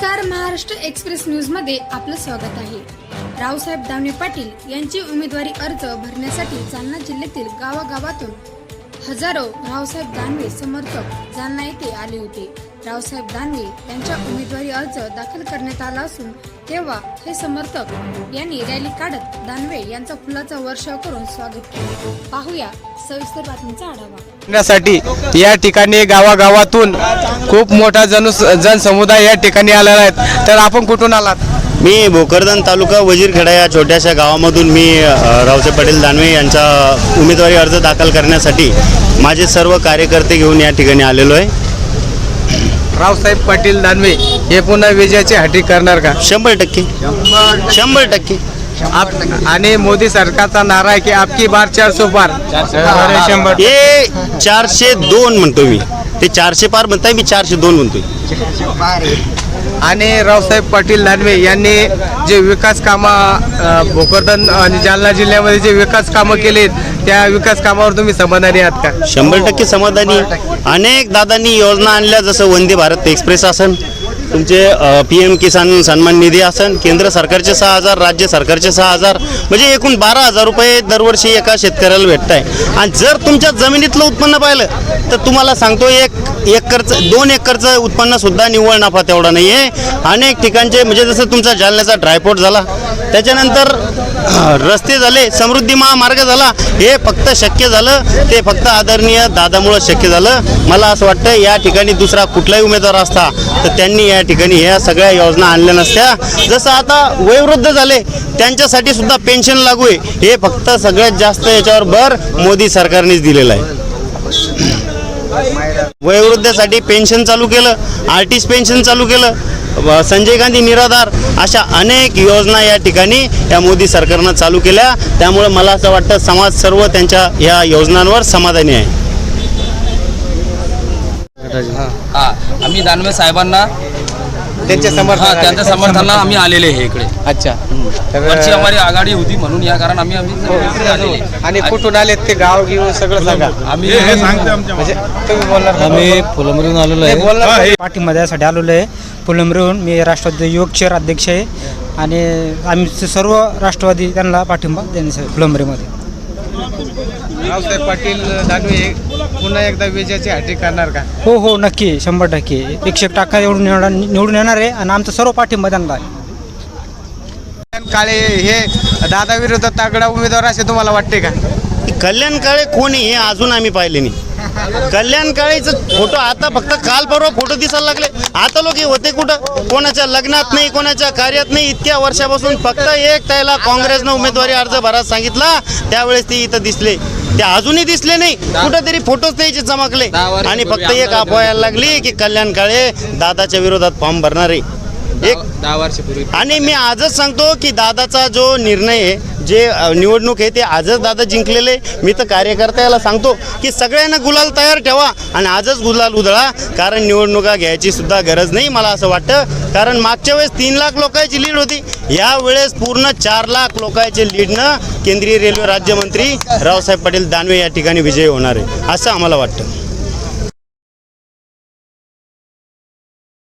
नमस्कार महाराष्ट्र एक्सप्रेस न्यूजमध्ये आपलं स्वागत आहे. रावसाहेब दानवे पाटील यांची उमेदवारी अर्ज भरण्यासाठी जालना जिल्ह्यातील गावागावातून हजारो रावसाहेब दानवे समर्थक जालना येथे आले होते. रावसाहेब दानवे यांच्या उमेदवारी अर्ज दाखल करण्यात आला असून तेव्हा हे समर्थक यांनी रॅली काढत दानवे यांचा फुलाचा वर्षाव करून स्वागत केले. पाहूया सविस्तर बातमीचा आढावा. या ठिकाणी गावागावातून खूप मोठा जन जनसमुदाय या ठिकाणी आलेला आहे. तर आपण कुठून आलात? मी भोकरदन तालुका वजीरखेडा या छोट्याशा गावामधून मी रावसाहेब पाटील दानवे यांचा उमेदवारी अर्ज दाखल करण्यासाठी माझे सर्व कार्यकर्ते घेऊन या ठिकाणी आलेलो आहे. रावसाहेब पाटील दानवे हे पुन्हा विजयाची हाटी करणार का? शंभर टक्के. शंभर टक्के. आप आणि मोदी सरकारचा नारा आहे की आपकी बार चारशे पार. हे चारशे दोन म्हणतो मी. ते चारशे पार म्हणताय मी चारशे दोन म्हणतोय. आणि रावसाहेब पाटील दानवे यांनी जे विकास कामं भोकरदन आणि जालना जिल्ह्यामध्ये जे विकास कामं केलेत त्या विकास कामावर तुम्ही समाधानी आहात का? शंभर टक्के समाधानी. अनेक दादांनी योजना आणल्या जसं वंदे भारत एक्सप्रेस असन तुमचे पी एम किसान सन्मान निधी असन केंद्र सरकारचे सहा हजार राज्य सरकारचे सहा हजार म्हणजे एकूण बारा हजार रुपये दरवर्षी एका शेतकऱ्याला भेटत आहे आणि जर तुमच्या जमिनीतलं उत्पन्न पाहिलं तर तुम्हाला सांगतो एक एकरचं दोन एकरचं उत्पन्न सुद्धा निव्वळ नफा तेवढा नाही आहे अनेक ठिकाणचे म्हणजे जसं तुमचा जालन्याचा ड्रायपोर्ट झाला त्याच्यानंतर रस्ते झाले समृद्धी महामार्ग झाला हे फक्त शक्य झालं ते फक्त आदरणीय दादामुळं शक्य झालं. मला असं वाटतं या ठिकाणी दुसरा कुठलाही उमेदवार असता तर त्यांनी या ठिकाणी ह्या सगळ्या योजना आणल्या नसत्या. जसं आता वयोवृद्ध झाले त्यांच्यासाठी सुद्धा पेन्शन लागू आहे. हे फक्त सगळ्यात जास्त याच्यावर भर मोदी सरकारनेच दिलेला आहे. वयोवृद्धासाठी पेन्शन चालू केलं आर्टिस्ट पेन्शन चालू केलं संजय गांधी निराधार अशा अनेक योजना या ठिकाणी या मोदी सरकारनं चालू केल्या. त्यामुळे मला असं वाटतं समाज सर्व त्यांच्या या योजनांवर समाधानी आहे. हा. आम्ही दानवे साहेबांना त्यांच्या हा समर्थन त्यांच्या समर्थनाला आम्ही आलेले आहे इकडे. अच्छा. वरची आम्हाला आघाडी होती म्हणून या कारण आम्ही आम्ही इकडे आलेले आहे. आणि कुठून आलेत ते गाव घेऊन सगळं सांगा. आम्ही म्हणजे तुम्ही बोलणार का? आम्ही फुलंबरीहून आलेलो आहे. बोलणार का? पाठिंबा द्यायसाठी आलेलो आहे. फुलंब्रीहून मी राष्ट्रवादी युवक शहर अध्यक्ष आहे. आणि आम्ही सर्व राष्ट्रवादी त्यांना पाठिंबा देण्यासाठी फुलंब्रीमध्ये. रावसाहेब पाटील दानवे पुन्हा एकदा विजयाची हाटी करणार का? हो हो नक्की शंभर टक्के. एकशे एक टक्का निवडून येणार निवडून येणार आहे आणि आमचा सर्व पाठिंबा त्यांना आहे काळे हे दादा विरोधात तागडा उमेदवार असे तुम्हाला वाटते का? कल्याण काळे कोण आहे हे अजून आम्ही पाहिले नाही. कल्याण काळेचं फोटो आता फक्त काल परवा फोटो दिसायला लागले. आता लोक होते कुठं? कोणाच्या लग्नात नाही कोणाच्या कार्यात नाही. इतक्या वर्षापासून फक्त एक त्याला काँग्रेसनं उमेदवारी अर्ज भरायला सांगितला. त्यावेळेस ते इथं दिसले. ते अजूनही दिसले नाही. कुठंतरी फोटोच त्याचे चमकले. आणि फक्त एक आमदार अफवा यायला लागली की कल्याण काळे दादाच्या विरोधात फॉर्म भरणार. आहे एक दहा वर्षापूर्वी आणि मी आजच सांगतो की दादाचा जो निर्णय आहे जे निवडणूक आहे ते आजच दादा जिंकलेले. मी तर कार्यकर्त्याला सांगतो की सगळ्यांना गुलाल तयार ठेवा आणि आजच गुलाल उधळा. कारण निवडणुका घ्यायची सुद्धा गरज नाही मला असं वाटतं. कारण मागच्या वेळेस तीन लाख लोकांची लीड होती. यावेळेस पूर्ण चार लाख लोकांचे लीडनं केंद्रीय रेल्वे राज्यमंत्री रावसाहेब पाटील दानवे या ठिकाणी विजयी होणार आहे. असं आम्हाला वाटतं.